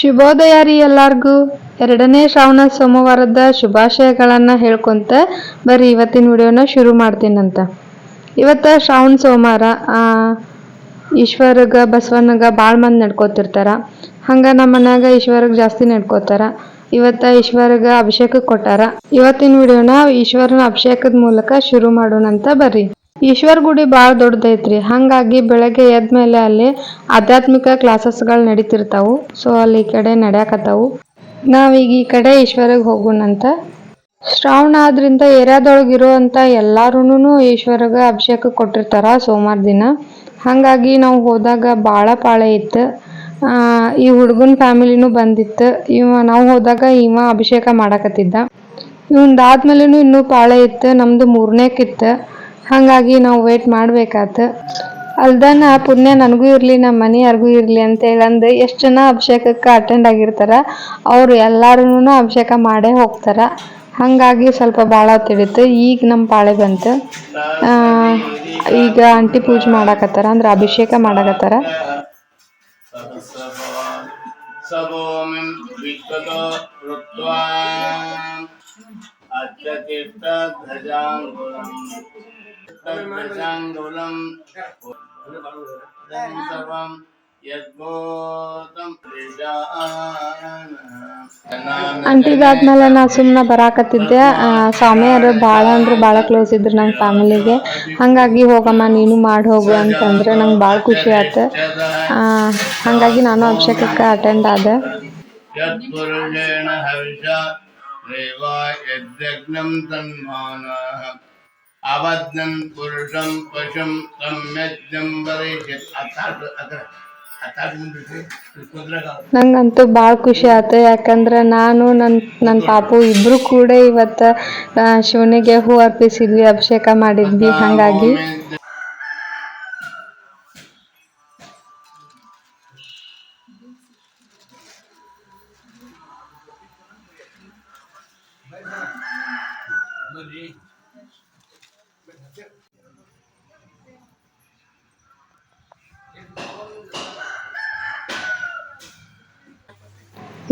ಶುಭೋದಯ ರೀ ಎಲ್ಲಾರ್ಗೂ ಎರಡನೇ ಶ್ರಾವಣ ಸೋಮವಾರದ ಶುಭಾಶಯಗಳನ್ನು ಹೇಳ್ಕೊಂತ ಬರ್ರಿ, ಇವತ್ತಿನ ವಿಡಿಯೋನ ಶುರು ಮಾಡ್ತೀನಂತ. ಇವತ್ತು ಶ್ರಾವಣ ಸೋಮವಾರ ಈಶ್ವರಗ ಬಸವನಗ ಭಾಳ ಮಂದಿ ನಡ್ಕೋತಿರ್ತಾರ. ಹಂಗೆ ನಮ್ಮ ಮನ್ಯಾಗ ಈಶ್ವರಗ್ ಜಾಸ್ತಿ ನಡ್ಕೋತಾರ. ಇವತ್ತ ಈಶ್ವರಗ ಅಭಿಷೇಕ ಕೊಟ್ಟಾರ. ಇವತ್ತಿನ ವಿಡಿಯೋನ ಈಶ್ವರನ ಅಭಿಷೇಕದ ಮೂಲಕ ಶುರು ಮಾಡೋಣಂತ ಬರ್ರಿ. ಈಶ್ವರ ಗುಡಿ ಭಾಳ ದೊಡ್ಡದೈತ್ರಿ. ಹಂಗಾಗಿ ಬೆಳಗ್ಗೆ ಎದ್ದ ಮೇಲೆ ಅಲ್ಲಿ ಆಧ್ಯಾತ್ಮಿಕ ಕ್ಲಾಸಸ್ಗಳು ನಡೀತಿರ್ತಾವು. ಸೊ ಅಲ್ಲಿ ಈ ಕಡೆ ನಡ್ಯಾಕತ್ತಾವು. ನಾವೀಗ ಈ ಕಡೆ ಈಶ್ವರಗ್ ಹೋಗೋಣಂತ. ಶ್ರಾವಣ ಆದ್ರಿಂದ ಏರಿಯಾದೊಳಗೆ ಇರುವಂತ ಎಲ್ಲಾರುನು ಈಶ್ವರಗೆ ಅಭಿಷೇಕ ಕೊಟ್ಟಿರ್ತಾರ ಸೋಮವಾರ ದಿನ. ಹಂಗಾಗಿ ನಾವು ಹೋದಾಗ ಭಾಳ ಪಾಳೆ ಇತ್ತು. ಈ ಹುಡುಗನ ಫ್ಯಾಮಿಲಿನೂ ಬಂದಿತ್ತು. ಇವ, ನಾವು ಹೋದಾಗ ಇವ ಅಭಿಷೇಕ ಮಾಡಾಕತ್ತಿದ್ದ. ಆದ್ಮೇಲೆನು ಇನ್ನೂ ಪಾಳೆ ಇತ್ತು. ನಮ್ದು ಮೂರನೇಕಿತ್ತು ಹಾಗಾಗಿ ನಾವು ವೇಟ್ ಮಾಡ್ಬೇಕಾತು. ಅಲ್ದನಾ ಪುಣ್ಯ ನನಗೂ ಇರಲಿ ನಮ್ಮ ಮನೆಯಾರಿಗೂ ಇರಲಿ ಅಂತ ಅಂದ್ರೆ ಎಷ್ಟು ಜನ ಅಭಿಷೇಕಕ್ಕೆ ಅಟೆಂಡ್ ಆಗಿರ್ತಾರ, ಅವರು ಎಲ್ಲರೂ ಅಭಿಷೇಕ ಮಾಡೇ ಹೋಗ್ತಾರೆ. ಹಾಗಾಗಿ ಸ್ವಲ್ಪ ಭಾಳ ತಿಳಿತು. ಈಗ ನಮ್ಮ ಪಾಳೆ ಬಂತು. ಈಗ ಅಂಟಿ ಪೂಜೆ ಮಾಡಾಕತ್ತಾರ, ಅಂದ್ರೆ ಅಭಿಷೇಕ ಮಾಡಾಕತ್ತಾರ. विश्वतो कृत्वा अत्यतिष्ठध्वजाङ्गुलम् तद्ध्वजाङ्गुलम् इदं सर्वं यद्भूतं ಅಂಟಿದಾದ್ಮೇಲೆ ನಾ ಸುಮ್ಮನೆ ಬರಾಕತ್ತಿದ್ದೆ ಆ, ಸ್ವಾಮಿಯರು ಭಾಳ ಅಂದ್ರೆ ಭಾಳ ಕ್ಲೋಸ್ ಇದ್ರು ನಮ್ಮ ಫ್ಯಾಮಿಲಿಗೆ ಹಾಗಾಗಿ ಹೋಗಮ್ಮ ನೀನು ಮಾಡಿ ಹೋಗು ಅಂತಂದ್ರೆ ನಂಗೆ ಭಾಳ ಖುಷಿ ಆಯ್ತು ಆ, ಹಾಗಾಗಿ ನಾನು ಅಭಿಷೇಕಕ್ಕೆ ಅಟೆಂಡ್ ಆದೆ यत्पुरुषेण हविषा रेवा यद्यज्ञं तन्मानः अबद्धं पुरुषं पशुं सम्यज्ञं वरेष्यत् अर्थात् अत्र अर्थात् ಮುಂದೆ ಕುದುರೆಗ ನಂಗಂತೂ ಭಾಳ ಖುಷಿ ಆಯ್ತು ಯಾಕಂದ್ರೆ ನಾನು ನನ್ನ ನನ್ನ ಪಾಪು ಇಬ್ಬರು ಕೂಡ ಇವತ್ತು ಆ, ಶಿವನಿಗೆ ಹೂ ಅರ್ಪಿಸಿದ್ವಿ ಅಭಿಷೇಕ ಮಾಡಿದ್ವಿ ಹಾಗಾಗಿ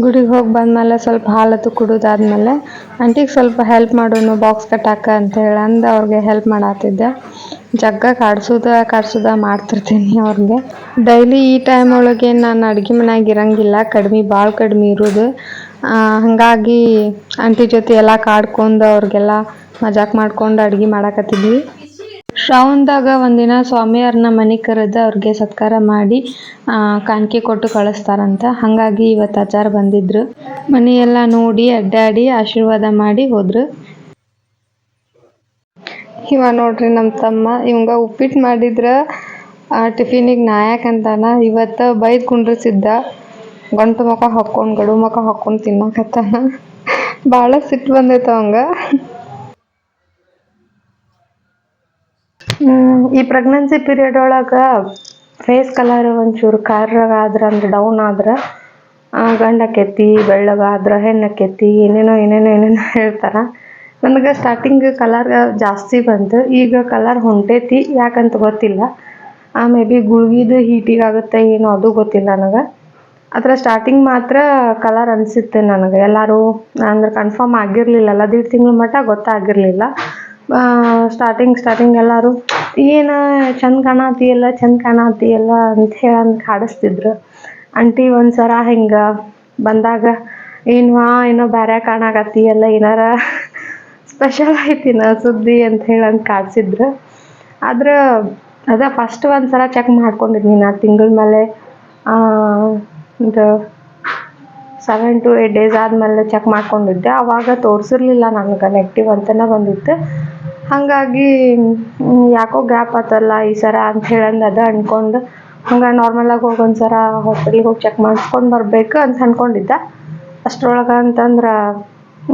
ಗುಡಿಗೆ ಹೋಗಿ ಬಂದ್ಮೇಲೆ ಸ್ವಲ್ಪ ಹಾಲತ್ತು ಕುಡಿದಾದ್ಮೇಲೆ ಆಂಟಿಗೆ ಸ್ವಲ್ಪ ಹೆಲ್ಪ್ ಮಾಡೋನು ಬಾಕ್ಸ್ ಕಟ್ಟಾಕ ಅಂತ ಹೇಳಿ ಅಂದು ಅವ್ರಿಗೆ ಹೆಲ್ಪ್ ಮಾಡತ್ತಿದ್ದೆ ಜಗ್ಗ ಕಾಡ್ಸೋದ ಕಾಡ್ಸೋದ ಮಾಡ್ತಿರ್ತೀನಿ ಅವ್ರಿಗೆ. ಡೈಲಿ ಈ ಟೈಮ್ ಒಳಗೆ ನಾನು ಅಡುಗೆ ಮನ್ಯಾಗ ಇರಂಗಿಲ್ಲ, ಕಡಿಮೆ ಭಾಳ ಕಡಿಮೆ ಇರೋದು. ಹಾಗಾಗಿ ಆಂಟಿ ಜೊತೆ ಎಲ್ಲ ಕಾಡ್ಕೊಂಡು ಅವ್ರಿಗೆಲ್ಲ ಮಜಾಕ್ ಮಾಡ್ಕೊಂಡು ಅಡುಗೆ ಮಾಡಾಕತ್ತಿದ್ವಿ. ಶ್ರಾವಣದಾಗ ಒಂದಿನ ಸ್ವಾಮಿಯವ್ರನ್ನ ಮನೆ ಕರೆದು ಅವ್ರಿಗೆ ಸತ್ಕಾರ ಮಾಡಿ ಕಾಣಿಕೆ ಕೊಟ್ಟು ಕಳಿಸ್ತಾರಂತ. ಹಾಗಾಗಿ ಇವತ್ತು ಆಚಾರ ಬಂದಿದ್ರು. ಮನೆಯೆಲ್ಲ ನೋಡಿ, ಅಡ್ಡಾಡಿ, ಆಶೀರ್ವಾದ ಮಾಡಿ ಹೋದ್ರು. ಇವ ನೋಡ್ರಿ ನಮ್ಮ ತಮ್ಮ, ಇವಂಗ ಉಪ್ಪಿಟ್ಟು ಮಾಡಿದ್ರ ಟಿಫಿನಿಗೆ ನಾಯಕಂತಾನ ಇವತ್ತು ಬೈದು ಕುಂಡ್ರಿಸಿದ್ದ. ಗಂಟು ಮುಖ ಹಾಕ್ಕೊಂಡು, ಗಡು ಮುಖ ಹಾಕ್ಕೊಂಡು ತಿನ್ನಕತ್ತಾನ. ಭಾಳ ಸಿಟ್ಟು ಬಂದೈತೆ ಅವಂಗ ಈ ಪ್ರೆಗ್ನೆನ್ಸಿ ಪೀರಿಯಡ್ ಒಳಗೆ ಫೇಸ್ ಕಲರ್ ಒಂಚೂರು ಆದ್ರೆ ಅಂದ್ರೆ ಡೌನ್ ಆದ್ರೆ ಆ, ಗಂಡ ಆಕೈತಿ ಬೆಳ್ಳಗಾದ್ರೆ ಹೆಣ್ಣು ಆಕೈತಿ ಏನೇನೋ ಏನೇನೋ ಏನೇನೋ ಹೇಳ್ತಾರೆ. ನನಗೆ ಸ್ಟಾರ್ಟಿಂಗ್ ಕಲರ್ ಜಾಸ್ತಿ ಬಂತು. ಈಗ ಕಲರ್ ಹೊಂಟೈತಿ ಯಾಕಂತ ಗೊತ್ತಿಲ್ಲ. ಆ ಮೇ ಬಿ ಗುಳ್ಗಿದು ಹೀಟಿಗೆ ಆಗುತ್ತೆ ಏನೋ ಅದು ಗೊತ್ತಿಲ್ಲ ನನಗೆ. ಅದರ ಸ್ಟಾರ್ಟಿಂಗ್ ಮಾತ್ರ ಕಲರ್ ಅನಿಸುತ್ತೆ ನನಗೆ. ಎಲ್ಲರೂ ಅಂದ್ರೆ ಕನ್ಫರ್ಮ್ ಆಗಿರಲಿಲ್ಲಲ್ಲ ದೀಡ್ ತಿಂಗಳ ಮಟ್ಟ ಗೊತ್ತಾಗಿರಲಿಲ್ಲ. ಸ್ಟಾರ್ಟಿಂಗ್ ಸ್ಟಾರ್ಟಿಂಗ್ ಎಲ್ಲರೂ, ಏನು ಚಂದ ಕಾಣತಿಯಲ್ಲ ಚಂದ ಕಾಣತಿಯಲ್ಲ ಅಂತ ಹೇಳಿ ಕಾಡಿಸ್ತಿದ್ರು ಆಂಟಿ ಒಂದ್ಸರ ಹಿಂಗೆ ಬಂದಾಗ ಏನ್ವಾ ಏನೋ ಬೇರೆ ಎಲ್ಲ ಏನಾರ ಸ್ಪೆಷಲ್ ಐತಿನ ಸುದ್ದಿ ಅಂತ ಹೇಳಿ ಅಂತ ಕಾಡ್ಸಿದ್ರು ಆದ್ರೆ ಅದ ಫಸ್ಟ್ ಒಂದ್ಸಲ ಚೆಕ್ ಮಾಡ್ಕೊಂಡಿದ್ನಿ ನಾ ತಿಂಗಳ ಮೇಲೆ. ಒಂದು ಸೆವೆನ್ ಟು ಏಟ್ ಡೇಸ್ ಆದಮೇಲೆ ಚೆಕ್ ಮಾಡ್ಕೊಂಡಿದ್ದೆ. ಅವಾಗ ತೋರಿಸಿರ್ಲಿಲ್ಲ ನನಗೆ ನೆಗೆಟಿವ್ ಅಂತಲೇ ಬಂದಿತ್ತು. ಹಾಗಾಗಿ ಯಾಕೋ ಗ್ಯಾಪ್ ಆತಲ್ಲ ಈ ಸರ ಅಂತ ಹೇಳಂದು ಅದ ಅನ್ಕೊಂಡು. ಹಂಗೆ ನಾರ್ಮಲಾಗಿ ಹೋಗಿ ಒಂದ್ಸರ ಹಾಸ್ಪಿಟ್ಲಿಗೆ ಹೋಗಿ ಚೆಕ್ ಮಾಡಿಸ್ಕೊಂಡು ಬರ್ಬೇಕು ಅಂತ ಅಂದ್ಕೊಂಡಿದ್ದೆ ಅಷ್ಟರೊಳಗೆ ಅಂತಂದ್ರೆ,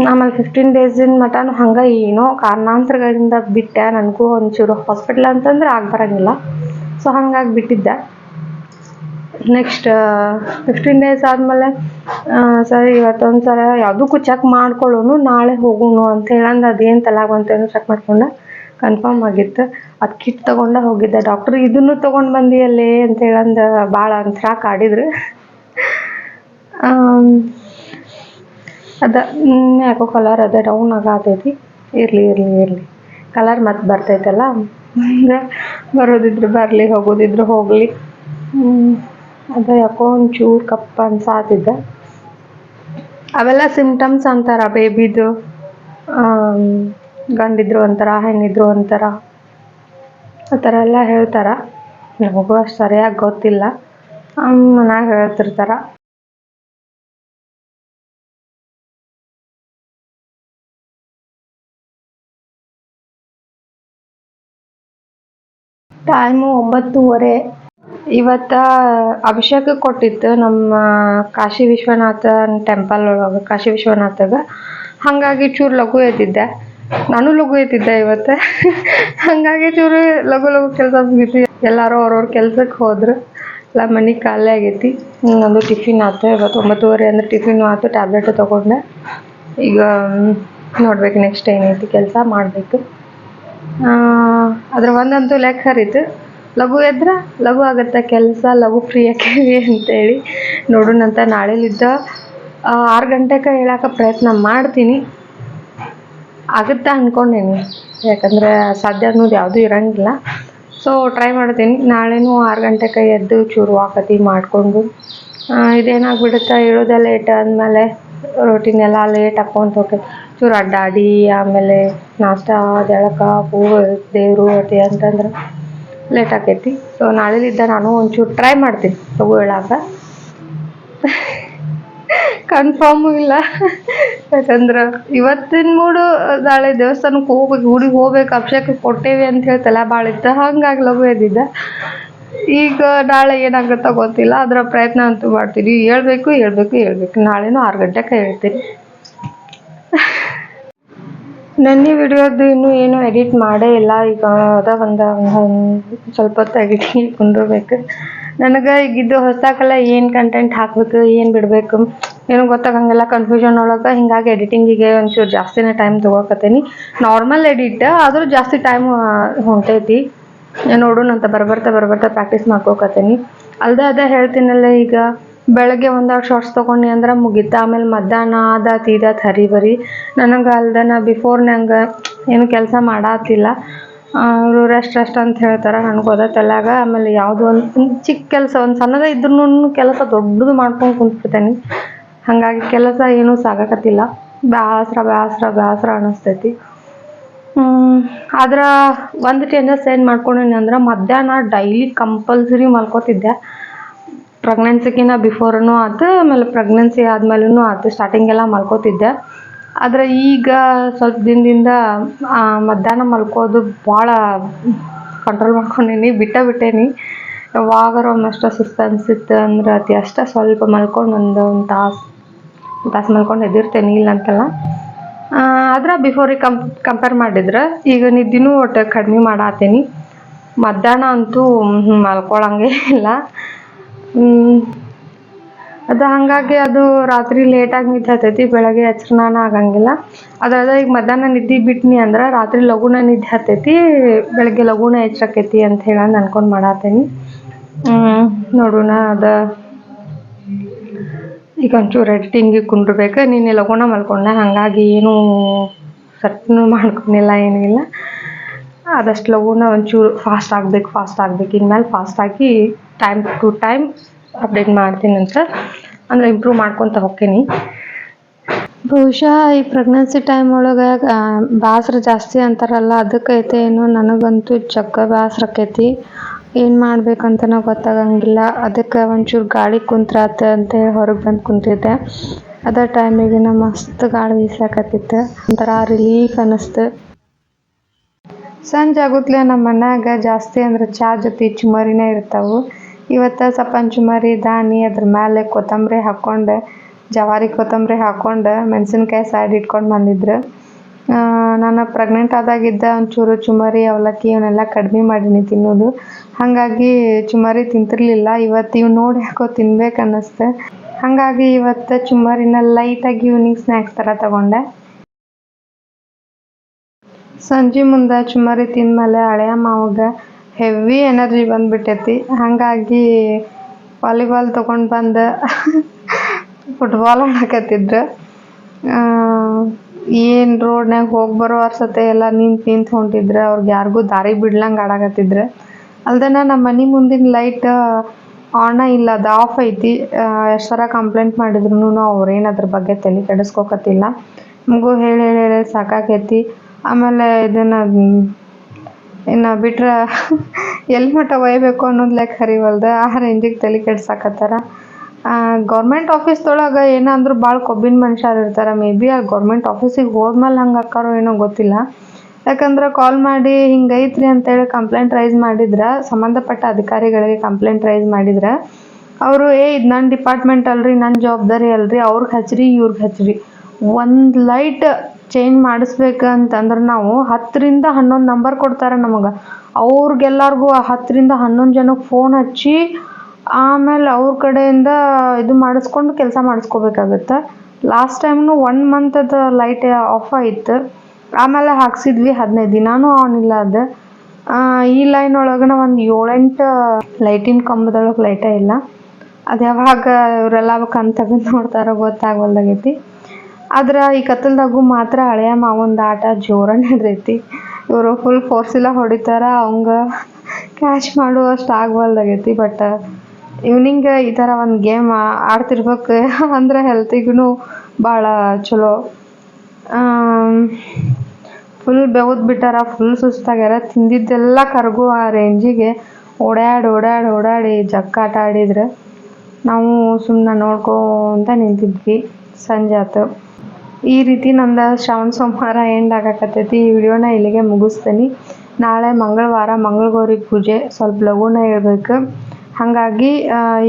ಆಮೇಲೆ ಫಿಫ್ಟೀನ್ ಡೇಸಿನ ಮಟನು ಹಂಗೆ ಏನೋ ಕಾರಣಾಂತರಗಳಿಂದ ಬಿಟ್ಟೆ, ನನಗೂ ಒಂಚೂರು ಹಾಸ್ಪಿಟ್ಲ್ ಅಂತಂದ್ರೆ ಆಗ ಬರಂಗಿಲ್ಲ ಸೊ ಹಂಗಾಗಿ ಬಿಟ್ಟಿದ್ದೆ. ನೆಕ್ಸ್ಟ್ ಫಿಫ್ಟೀನ್ ಡೇಸ್ ಆದಮೇಲೆ ಸರಿ, ಇವತ್ತೊಂದು ಸಲ ಯಾವುದಕ್ಕೂ ಚೆಕ್ ಮಾಡ್ಕೊಳ್ಳೋನು, ನಾಳೆ ಹೋಗೋಣ ಅಂತ ಹೇಳಂದು ಅದೇನು ತಲಾಗ ಬಂತೇನೋ ಚೆಕ್ ಮಾಡ್ಕೊಂಡು ಕನ್ಫರ್ಮ್ ಆಗಿತ್ತು. ಅದು ಕಿಟ್ ತೊಗೊಂಡ ಹೋಗಿದ್ದೆ. ಡಾಕ್ಟ್ರು ಇದನ್ನು ತೊಗೊಂಡು ಬಂದಿಯಲ್ಲೇ ಅಂತ ಹೇಳಂದು ಭಾಳ ಅಂತರ ಕಾಡಿದ್ರು ಅದ ಯಾಕೋ ಕಲರ್ ಅದೇ ಡೌನ್ ಆಗತೈತಿ. ಇರಲಿ ಇರಲಿ ಇರಲಿ. ಕಲರ್ ಮತ್ತೆ ಬರ್ತೈತಲ್ಲ. ಬರೋದಿದ್ರೆ ಬರಲಿ, ಹೋಗೋದಿದ್ರೆ ಹೋಗಲಿ. ಅದ ಯಾಕೋ ಒಂಚೂರು ಕಪ್ಪ ಅನ್ಸಾತಿದ್ದ ಅವೆಲ್ಲ ಸಿಂಪ್ಟಮ್ಸ್ ಅಂತಾರ ಬೇಬಿದು ಗಂಡಿದ್ರು ಒಂಥರ ಹೆಣ್ಣಿದ್ರು ಒಂಥರ ಆ ಥರ ಎಲ್ಲ ಹೇಳ್ತಾರ. ನಮಗೂ ಅಷ್ಟು ಸರಿಯಾಗಿ ಗೊತ್ತಿಲ್ಲ. ಮನ್ಯಾಗ ಹೇಳ್ತಿರ್ತಾರ. ಟೈಮು ಒಂಬತ್ತೂವರೆ ಇವತ್ತ ಅಭಿಷೇಕ ಕೊಟ್ಟಿತ್ತು ನಮ್ಮ ಕಾಶಿ ವಿಶ್ವನಾಥ ಟೆಂಪಲ್ ಒಳಗೆ ಕಾಶಿ ವಿಶ್ವನಾಥಗ. ಹಾಗಾಗಿ ಚೂರು ಲಘು ಎದ್ದಿದ್ದೆ ನಾನು ಲಘು ಎದ್ದಿದ್ದೆ ಇವತ್ತು. ಹಾಗಾಗಿ ಚೂರು ಲಘು ಲಘು ಕೆಲಸ ಮುಗೀತು. ಎಲ್ಲರೂ ಅವ್ರವ್ರ ಕೆಲ್ಸಕ್ಕೆ ಹೋದ್ರು. ಎಲ್ಲ ಮನೆ ಖಾಲಿ ಆಗೈತಿ. ನಂದು ಟಿಫಿನ್ ಆಯ್ತು. ಇವತ್ತು ಒಂಬತ್ತುವರೆ ಅಂದ್ರೆ ಟಿಫಿನ್ ಆಯ್ತು. ಟ್ಯಾಬ್ಲೆಟ್ ತಗೊಂಡೆ. ಈಗ ನೋಡ್ಬೇಕು ನೆಕ್ಸ್ಟ್ ಏನೈತಿ ಕೆಲಸ ಮಾಡಬೇಕು. ಅದ್ರ ಒಂದಂತೂ ಲೆಕ್ಕ ಹರಿತು. ಲಘು ಎದ್ರ? ಲಘು ಆಗುತ್ತೆ ಕೆಲಸ, ಲಘು ಫ್ರೀ ನೋಡೋಣ ಅಂತೇಳಿ ನೋಡೋಣಂತ ನಾಳೆಲಿದ್ದ ಆರು ಗಂಟೆಗೆ ಹೇಳಕ್ಕೆ ಪ್ರಯತ್ನ ಮಾಡ್ತೀನಿ. ಆಗುತ್ತಾ ಅಂದ್ಕೊಂಡೇನಿ ಯಾಕಂದರೆ ಸಾಧ್ಯ ಅನ್ನೋದು ಯಾವುದೂ ಇರಂಗಿಲ್ಲ. ಸೊ ಟ್ರೈ ಮಾಡ್ತೀನಿ. ನಾಳೆನೂ ಆರು ಗಂಟೆಗೆ ಎದ್ದು ಚೂರು ವಾಕತಿ ಮಾಡಿಕೊಂಡು ಇದೇನಾಗ್ಬಿಡುತ್ತೆ ಹೇಳೋದೆ ಲೇಟ್ ಆದಮೇಲೆ ರೊಟ್ಟಿನೆಲ್ಲ ಎಲ್ಲ ಲೇಟ್ ಹಾಕ್ಕೊಂತ ಹೋಗ್ತೀವಿ ಚೂರು ಅಡ್ಡಾಡಿ, ಆಮೇಲೆ ನಾಷ್ಟ, ಜಳಕ, ಹೂವು, ದೇವರು, ಅತಿ ಅಂತಂದ್ರೆ ಲೇಟ್ ಆಕೈತಿ. ಸೊ ನಾಳೆಲಿದ್ದ ನಾನು ಒಂಚೂರು ಟ್ರೈ ಮಾಡ್ತೀನಿ ತಗೊಳ್ಳಾಕ ಕನ್ಫರ್ಮು ಇಲ್ಲ. ಯಾಕಂದ್ರೆ ಇವತ್ತಿನ ಮೂಡು, ನಾಳೆ ದೇವಸ್ಥಾನಕ್ಕೆ ಹೋಗ್ಬೇಕು ಗುಡಿಗೆ ಹೋಗ್ಬೇಕು ಅಭಿಷೇಕ ಕೊಟ್ಟೇವಿ ಅಂತ ಹೇಳ್ತಲ್ಲ ತಲೆ ಭಾಳ ಇತ್ತು ಹಂಗಾಗಿ ಲಘು ಎದ್ದಿದ್ದೆ ಈಗ ನಾಳೆ ಏನಾಗುತ್ತೋ ಗೊತ್ತಿಲ್ಲ, ಅದರ ಪ್ರಯತ್ನ ಅಂತೂ ಮಾಡ್ತೀನಿ. ಹೇಳ್ಬೇಕು ಹೇಳ್ಬೇಕು ಹೇಳ್ಬೇಕು. ನಾಳೆನೂ ಆರು ಗಂಟೆಗೆ ಹೇಳ್ತೀನಿ. ನೆನ್ನೆ ವಿಡಿಯೋದು ಇನ್ನೂ ಏನು ಎಡಿಟ್ ಮಾಡೇ ಇಲ್ಲ. ಈಗ ಅದ ಒಂದು ಸ್ವಲ್ಪ ಹೊತ್ತು ಎಡಿಟಿಂಗ್ ಕುಂದಿರ್ಬೇಕು. ನನಗೆ ಈಗಿದ್ದು ಹೊಸಕಲ್ಲ ಏನು ಕಂಟೆಂಟ್ ಹಾಕಬೇಕು, ಏನು ಬಿಡಬೇಕು, ಏನೂ ಗೊತ್ತಾಗಂಗಿಲ್ಲ. ಕನ್ಫ್ಯೂಷನ್ ಒಳಗೆ ಹಿಂಗಾಗಿ ಎಡಿಟಿಂಗಿಗೆ ಒಂಚೂರು ಜಾಸ್ತಿನೇ ಟೈಮ್ ತೊಗೊಕತ್ತೀನಿ. ನಾರ್ಮಲ್ ಎಡಿಟ್ ಆದರೂ ಜಾಸ್ತಿ ಟೈಮ್ ಹೊಂಟೈತಿ. ನೋಡೋಣಂತ ಬರ್ಬರ್ತಾ ಬರ್ಬರ್ತಾ ಪ್ರಾಕ್ಟೀಸ್ ಮಾಡ್ಕೋಕತ್ತೀನಿ. ಅಲ್ಲದೆ ಅದೇ ಹೇಳ್ತೀನಲ್ಲ ಈಗ. ಬೆಳಗ್ಗೆ ಒಂದಾಗ ಶಾರ್ಟ್ಸ್ ತೊಗೊಂಡು ಅಂದ್ರೆ ಮುಗೀತು. ಆಮೇಲೆ ಮಧ್ಯಾಹ್ನ ಆದಾತು ಇದಾತು ಹರಿ ಬರಿ. ನನಗೆ ಅಲ್ದೆ ನಾ ಬಿಫೋರ್ ನಂಗೆ ಏನು ಕೆಲಸ ಮಾಡಾತಿಲ್ಲ. ಅವರು ರೆಸ್ಟ್ ರೆಸ್ಟ್ ಅಂತ ಹೇಳ್ತಾರೆ, ನನಗೆ ಹೋದ ತಲೆಯಾಗ ಆಮೇಲೆ ಯಾವುದೋ ಒಂದು ಚಿಕ್ಕ ಕೆಲಸ, ಒಂದು ಸಣ್ಣದ ಇದ್ರೂ ಕೆಲಸ ದೊಡ್ಡದು ಮಾಡ್ಕೊಂಡು ಕುಂತ್ಬಿಡ್ತೇನೆ ಹಾಗಾಗಿ ಕೆಲಸ ಏನೂ ಸಾಗಕತ್ತಿಲ್ಲ ಬ್ಯಾಸ್ರ ಬ್ಯಾಸ್ರ ಬ್ಯಾಸ್ರ ಅನ್ನಿಸ್ತೈತಿ ಆದ್ರೆ ಒಂದು ಚೇಂಜಸ್ ಏನು ಮಾಡ್ಕೊಂಡೀನಿ ಅಂದ್ರೆ ಮಧ್ಯಾಹ್ನ ಡೈಲಿ ಕಂಪಲ್ಸರಿ ಮಲ್ಕೋತಿದ್ದೆ. ಪ್ರೆಗ್ನೆನ್ಸಿಗಿನ ಬಿಫೋರುನು ಆತು, ಆಮೇಲೆ ಪ್ರೆಗ್ನೆನ್ಸಿ ಆದ್ಮೇಲೂ ಆತು. ಸ್ಟಾರ್ಟಿಂಗೆಲ್ಲ ಮಲ್ಕೋತಿದ್ದೆ. ಆದರೆ ಈಗ ಸ್ವಲ್ಪ ದಿನದಿಂದ ಮಧ್ಯಾಹ್ನ ಮಲ್ಕೋದು ಭಾಳ ಕಂಟ್ರೋಲ್ ಮಾಡ್ಕೊಂಡೀನಿ. ಬಿಟ್ಟ ಬಿಟ್ಟೇನಿ. ಯಾವಾಗಾರ ಒಮ್ಮೆ ಸುಸ್ತು ಅನಿಸುತ್ತೆ ಅಂದ್ರೆ ಅತಿ ಅಷ್ಟೇ ಸ್ವಲ್ಪ ಮಲ್ಕೊಂಡು ಒಂದು ಒಂದು ತಾಸು ತಾಸು ಮಲ್ಕೊಂಡು ಎದ್ದಿರ್ತೇನೆ ಇಲ್ಲ ಅಂತಲ್ಲ. ಆದ್ರೆ ಬಿಫೋರಿಗೆ ಕಂಪ್ ಕಂಪೇರ್ ಮಾಡಿದ್ರೆ ಈಗ ನಿದ್ದಿನೂ ಒಟ್ಟು ಕಡಿಮೆ ಮಾಡಾತೀನಿ. ಮಧ್ಯಾಹ್ನ ಅಂತೂ ಮಲ್ಕೊಳಂಗೆ ಇಲ್ಲ. ಅದು ಹಾಗಾಗಿ ಅದು ರಾತ್ರಿ ಲೇಟಾಗಿ ನಿದ್ದೆ ಹತ್ತೈತಿ, ಬೆಳಗ್ಗೆ ಎಚ್ಚರನಾನ ಆಗಂಗಿಲ್ಲ. ಅದಾದ ಈಗ ಮಧ್ಯಾಹ್ನ ನಿದ್ದೆ ಬಿಟ್ನಿ ಅಂದ್ರೆ ರಾತ್ರಿ ಲಘುನ ನಿದ್ದೆ ಹತ್ತೈತಿ, ಬೆಳಗ್ಗೆ ಲಘುನ ಹೆಚ್ಚಾಕೈತಿ ಅಂತ ಹೇಳಿ ಅನ್ಕೊಂಡು ಮಾಡತ್ತೇನಿ ನೋಡೋಣ ಅದ. ಈಗ ಒಂಚೂರು ಎಡಿಟಿಂಗಿಗೆ ಕುಂಡ್ರಬೇಕು ನೀನೆ ಲಘುನ ಮಲ್ಕೊಂಡೆ, ಹಾಗಾಗಿ ಏನೂ ಸಟ್ನು ಮಾಡ್ಕೊಂಡಿಲ್ಲ ಏನಿಲ್ಲ ಆದಷ್ಟು ಲಘುನ ಒಂಚೂರು ಫಾಸ್ಟ್ ಆಗಬೇಕು ಫಾಸ್ಟ್ ಆಗ್ಬೇಕು, ಇನ್ಮೇಲೆ ಫಾಸ್ಟ್ ಆಗಿ ಟೈಮ್ ಟು ಟೈಮ್ ಅಪ್ಡೇಟ್ ಮಾಡ್ತೀನಿ ಅಂತ ಅಂದರೆ ಇಂಪ್ರೂವ್ ಮಾಡ್ಕೊತ ಹೋಗ್ತೀನಿ. ಬಹುಶಃ ಈ ಪ್ರೆಗ್ನೆನ್ಸಿ ಟೈಮ್ ಒಳಗೆ ಬೇಸರ ಜಾಸ್ತಿ ಅಂತಾರಲ್ಲ, ಅದಕ್ಕೈತೆ ಏನೋ ನನಗಂತೂ ಜಗ್ಗ ಬೇಸರ ಆಕೈತಿ ಏನು ಮಾಡ್ಬೇಕಂತನೂ ಗೊತ್ತಾಗಂಗಿಲ್ಲ. ಅದಕ್ಕೆ ಒಂಚೂರು ಗಾಳಿ ಕುಂತ್ರಾತ ಅಂತೇಳಿ ಹೊರಗೆ ಬಂದು ಕುಂತಿದ್ದೆ. ಅದೇ ಟೈಮಿಗೆ ಮಸ್ತ್ ಗಾಳಿ ಬೀಸಾಕತ್ತಿತ್ತು ಒಂಥರ ರಿಲೀಫ್ ಅನ್ನಿಸ್ತು ಸಂಜೆ ಆಗುತ್ತಲೇ ನಮ್ಮ ಮನ್ಯಾಗ ಜಾಸ್ತಿ ಅಂದ್ರೆ ಚಾ ಜೊತೆ ಚುಮರಿನೇ ಇರ್ತಾವೆ. ಇವತ್ತು ಸಪ್ಪನ್ ಚುಮರಿ ದಾನಿ ಅದ್ರ ಮೇಲೆ ಕೊತ್ತಂಬರಿ ಹಾಕ್ಕೊಂಡು ಜವಾರಿ ಕೊತ್ತಂಬರಿ ಹಾಕ್ಕೊಂಡು ಮೆಣಸಿನ್ಕಾಯಿ ಸೈಡ್ ಇಟ್ಕೊಂಡು ಬಂದಿದ್ರು. ನಾನು ಪ್ರೆಗ್ನೆಂಟ್ ಆದಾಗಿದ್ದ ಒಂಚೂರು ಚುಮರಿ, ಅವಲಕ್ಕಿ ಇವನ್ನೆಲ್ಲ ಕಡಿಮೆ ಮಾಡೀನಿ ತಿನ್ನೋದು. ಹಾಗಾಗಿ ಚುಮರಿ ತಿಂತಿರ್ಲಿಲ್ಲ, ಇವತ್ತು ಇವ್ ನೋಡಿ ಹಾಕೋ ತಿನ್ಬೇಕು ಅನ್ನಿಸ್ತು. ಹಾಗಾಗಿ ಇವತ್ತು ಚುಮರಿನ ಲೈಟಾಗಿ ಈವ್ನಿಂಗ್ ಸ್ನ್ಯಾಕ್ಸ್ ಥರ ತಗೊಂಡೆ. ಸಂಜೆ ಮುಂದೆ ಚುಮರಿ ತಿಂದ್ಮೇಲೆ ಹಳೆಯ ಮಾವಗ ಹೆವಿ ಎನರ್ಜಿ ಬಂದ್ಬಿಟ್ಟೈತಿ. ಹಾಗಾಗಿ ವಾಲಿಬಾಲ್ ತೊಗೊಂಡು ಬಂದು ಫುಟ್ಬಾಲ್ ಆಡಕತ್ತಿದ್ರು ಏನು ರೋಡ್ನ್ಯಾಗ ಹೋಗಿ ಬರೋ ಸತೆ ಎಲ್ಲ ನಿಂತು ನಿಂತು ಹೊಂಟಿದ್ರು. ಅವ್ರಿಗೆ ಯಾರಿಗೂ ದಾರಿ ಬಿಡ್ಲಂಗೆ ಆಡಕತ್ತಿದ್ರು. ಅಲ್ದನ ನಮ್ಮ ಮನೆ ಮುಂದಿನ ಲೈಟ್ ಆನ ಇಲ್ಲ, ಅದು ಆಫ್ ಐತಿ. ಎಷ್ಟು ಸಲ ಕಂಪ್ಲೇಂಟ್ ಮಾಡಿದ್ರು ಅವ್ರೇನು ಅದ್ರ ಬಗ್ಗೆ ತಲೆ ಕೆಡಿಸ್ಕೊಕತ್ತಿಲ್ಲ. ನಮಗೂ ಹೇಳಿ ಹೇಳಿ ಹೇಳಿ ಸಾಕಾಗೈತಿ ಆಮೇಲೆ ಇದನ್ನು ಇನ್ನು ಬಿಟ್ರೆ ಎಲ್ಲಿ ಮಟ್ಟ ಒಯ್ಯಬೇಕು ಅನ್ನೋದು ಲೆಕ್ಕ ಹರಿವಲ್ದು ಆ ರೇಂಜಿಗೆ ತಲೆ ಕೆಡ್ಸಾಕತ್ತಾರ. ಗೌರ್ಮೆಂಟ್ ಆಫೀಸ್ದೊಳಗೆ ಏನಂದ್ರು ಭಾಳ ಕೊಬ್ಬಿನ ಮನುಷ್ಯರು ಇರ್ತಾರೆ. ಮೇ ಬಿ ಆ ಗೌರ್ಮೆಂಟ್ ಆಫೀಸಿಗೆ ಹೋದ್ಮೇಲೆ ಹಂಗೆ ಅಕ್ಕಾರೋ ಏನೋ ಗೊತ್ತಿಲ್ಲ. ಯಾಕಂದ್ರೆ ಕಾಲ್ ಮಾಡಿ ಹಿಂಗೈತ್ರಿ ಅಂತೇಳಿ ಕಂಪ್ಲೇಂಟ್ ರೈಸ್ ಮಾಡಿದ್ರೆ, ಸಂಬಂಧಪಟ್ಟ ಅಧಿಕಾರಿಗಳಿಗೆ ಕಂಪ್ಲೇಂಟ್ ರೈಸ್ ಮಾಡಿದ್ರೆ, ಅವರು, ಏ, ಇದು ನನ್ನ ಡಿಪಾರ್ಟ್ಮೆಂಟ್ ಅಲ್ರಿ ನನ್ನ ಜವಾಬ್ದಾರಿ ಅಲ್ರಿ, ಅವ್ರಿಗೆ ಹಚ್ರಿ, ಇವ್ರಿಗೆ ಹಚ್ಚಿರಿ ಒಂದು ಲೈಟ್ ಚೇಂಜ್ ಮಾಡಿಸ್ಬೇಕಂತಂದ್ರೆ ನಾವು ಹತ್ತರಿಂದ ಹನ್ನೊಂದು ನಂಬರ್ ಕೊಡ್ತಾರೆ ನಮಗೆ. ಅವ್ರಿಗೆಲ್ಲರಿಗೂ ಹತ್ತರಿಂದ ಹನ್ನೊಂದು ಜನಕ್ಕೆ ಫೋನ್ ಹಚ್ಚಿ ಆಮೇಲೆ ಅವ್ರ ಕಡೆಯಿಂದ ಇದು ಮಾಡಿಸ್ಕೊಂಡು ಕೆಲಸ ಮಾಡಿಸ್ಕೋಬೇಕಾಗತ್ತೆ. ಲಾಸ್ಟ್ ಟೈಮ್ನು ಒನ್ ಮಂತದ ಲೈಟ್ ಆಫ್ ಆಯಿತು. ಆಮೇಲೆ ಹಾಕ್ಸಿದ್ವಿ ಹದಿನೈದು ದಿನಾನೂ ಆನ್ ಇಲ್ಲ ಅದು. ಈ ಲೈನ್ ಒಳಗನ ಒಂದು ಏಳೆಂಟು ಲೈಟಿನ ಕಂಬದೊಳಗೆ ಲೈಟೇ ಇಲ್ಲ. ಅದು ಯಾವಾಗ ಇವರೆಲ್ಲ ತೆಗೆದು ನೋಡ್ತಾರೋ ಗೊತ್ತಾಗವಲ್ದಾಗೈತಿ. ಆದ್ರೆ ಈ ಕತ್ತಲ್ದಾಗೂ ಮಾತ್ರ ಹಳೆಯ ಮಾವಂದು ಆಟ ಜೋರಾಗಿ ನಡೆದೈತಿ. ಇವರು ಫುಲ್ ಫೋರ್ಸಿಲ್ಲ ಹೊಡಿತಾರ, ಅವಂಗ ಕ್ಯಾಚ್ ಮಾಡುವಷ್ಟು ಆಗವಲ್ದಾಗೈತಿ ಬಟ್ ಈವ್ನಿಂಗ್ ಈ ಥರ ಒಂದು ಗೇಮ್ ಆಡ್ತಿರ್ಬೇಕು ಅಂದ್ರೆ ಹೆಲ್ತಿಗೂ ಭಾಳ ಚಲೋ. ಫುಲ್ ಬೆವ್ದು ಬಿಟ್ಟಾರ ಫುಲ್ ಸುಸ್ತಾಗ್ಯಾರ, ತಿಂದಿದ್ದೆಲ್ಲ ಕರಗು ಆ ರೇಂಜಿಗೆ ಓಡ್ಯಾಡಿ ಓಡ್ಯಾಡಿ ಓಡಾಡಿ ಜಕ್ಕಾಟ ಆಡಿದ್ರೆ ನಾವು ಸುಮ್ಮನೆ ನೋಡ್ಕೊಂತ ನಿಂತಿದ್ವಿ, ಸಂಜೆ ಆತು. ಈ ರೀತಿ ನಂದು ಶ್ರಾವಣ ಸೋಮವಾರ ಎಂಡ್ ಆಗಕತ್ತೈತಿ. ಈ ವಿಡಿಯೋನ ಇಲ್ಲಿಗೆ ಮುಗಿಸ್ತೀನಿ. ನಾಳೆ ಮಂಗಳವಾರ ಮಂಗಳಗೌರಿ ಪೂಜೆ. ಸ್ವಲ್ಪ ಲಘುನ ಹೇಳ್ಬೇಕು. ಹಾಗಾಗಿ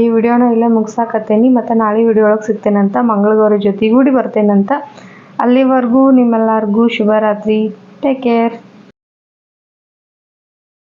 ಈ ವಿಡಿಯೋನ ಇಲ್ಲೇ ಮುಗಿಸಾಕತ್ತೇನೆ. ಮತ್ತು ನಾಳೆ ವಿಡಿಯೋ ಒಳಗೆ ಸಿಗ್ತೇನಂತ ಮಂಗಳಗೌರಿ ಜೊತೆಗೂಡಿ ಬರ್ತೇನಂತ. ಅಲ್ಲಿವರೆಗೂ ನಿಮ್ಮೆಲ್ಲರಿಗೂ ಶುಭರಾತ್ರಿ. Take care